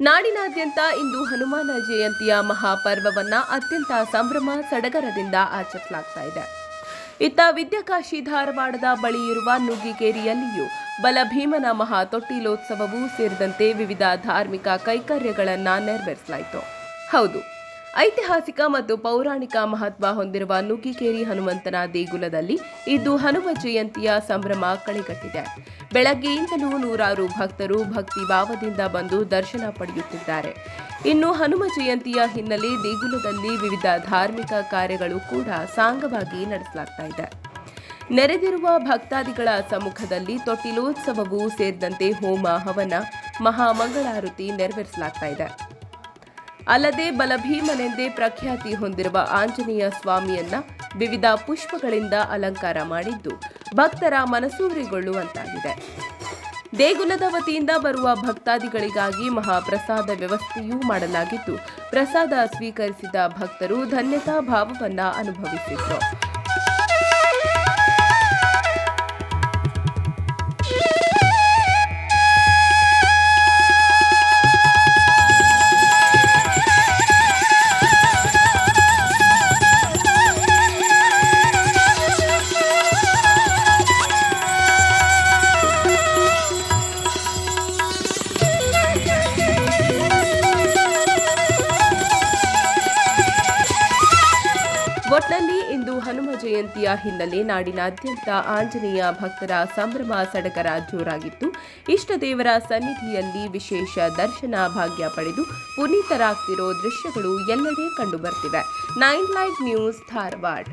ನಾಡಿನಾದ್ಯಂತ ಇಂದು ಹನುಮಾನ ಜಯಂತಿಯ ಮಹಾಪರ್ವವನ್ನ ಅತ್ಯಂತ ಸಂಭ್ರಮ ಸಡಗರದಿಂದ ಆಚರಿಸಲಾಗ್ತಾ ಇದೆ. ಇತ್ತ ವಿದ್ಯಾಕಾಶಿ ಧಾರವಾಡದ ಬಳಿ ಇರುವ ನುಗ್ಗಿಕೇರಿಯಲ್ಲಿಯೂ ಬಲಭೀಮನ ಮಹಾ ತೊಟ್ಟಿಲೋತ್ಸವವೂ ಸೇರಿದಂತೆ ವಿವಿಧ ಧಾರ್ಮಿಕ ಕೈಕರ್ಯಗಳನ್ನು ನೆರವೇರಿಸಲಾಯಿತು. ಹೌದು ಐತಿಹಾಸಿಕ ಮತ್ತು ಪೌರಾಣಿಕ ಮಹತ್ವ ಹೊಂದಿರುವ ನುಗ್ಗಿಕೇರಿ ಹನುಮಂತನ ದೇಗುಲದಲ್ಲಿ ಇದು ಹನುಮ ಜಯಂತಿಯ ಸಂಭ್ರಮ ಕಳೆಗಟ್ಟಿದೆ. ಬೆಳಗ್ಗೆಯಿಂದಲೂ ನೂರಾರು ಭಕ್ತರು ಭಕ್ತಿ ಭಾವದಿಂದ ಬಂದು ದರ್ಶನ ಪಡೆಯುತ್ತಿದ್ದಾರೆ. ಇನ್ನು ಹನುಮ ಜಯಂತಿಯ ಹಿನ್ನೆಲೆ ದೇಗುಲದಲ್ಲಿ ವಿವಿಧ ಧಾರ್ಮಿಕ ಕಾರ್ಯಗಳು ಕೂಡ ಸಾಂಗವಾಗಿ ನಡೆಸಲಾಗ್ತಾ ಇದೆ. ನೆರೆದಿರುವ ಭಕ್ತಾದಿಗಳ ಸಮ್ಮುಖದಲ್ಲಿ ತೊಟ್ಟಿಲೋತ್ಸವವೂ ಸೇರಿದಂತೆ ಹೋಮ ಹವನ, ಮಹಾಮಂಗಳಾರತಿ ನೆರವೇರಿಸಲಾಗ್ತಾ ಇದೆ. ಅಲ್ಲದೆ ಬಲಭೀಮನೆಂದೇ ಪ್ರಖ್ಯಾತಿ ಹೊಂದಿರುವ ಆಂಜನೇಯ ಸ್ವಾಮಿಯನ್ನ ವಿವಿಧ ಪುಷ್ಪಗಳಿಂದ ಅಲಂಕಾರ ಮಾಡಿದ್ದು ಭಕ್ತರ ಮನಸೂರಿಗೊಳ್ಳುವಂತಾಗಿದೆ. ದೇಗುಲದ ವತಿಯಿಂದ ಬರುವ ಭಕ್ತಾದಿಗಳಿಗಾಗಿ ಮಹಾಪ್ರಸಾದ ವ್ಯವಸ್ಥೆಯೂ ಮಾಡಲಾಗಿದ್ದು, ಪ್ರಸಾದ ಸ್ವೀಕರಿಸಿದ ಭಕ್ತರು ಧನ್ಯತಾ ಭಾವವನ್ನು ಅನುಭವಿಸಿದ್ರು. ಒಟ್ನಲ್ಲಿ ಇಂದು ಹನುಮ ಜಯಂತಿಯ ಹಿನ್ನೆಲೆ ನಾಡಿನಾದ್ಯಂತ ಆಂಜನೇಯ ಭಕ್ತರ ಸಂಭ್ರಮ ಸಡಗರ ಜೋರಾಗಿತ್ತು. ಇಷ್ಟ ದೇವರ ಸನ್ನಿಧಿಯಲ್ಲಿ ವಿಶೇಷ ದರ್ಶನ ಭಾಗ್ಯ ಪಡೆದು ಪುನೀತರಾಗ್ತಿರೋ ದೃಶ್ಯಗಳು ಎಲ್ಲೆಡೆ ಕಂಡುಬರ್ತಿವೆ. Nine live news Dharwad.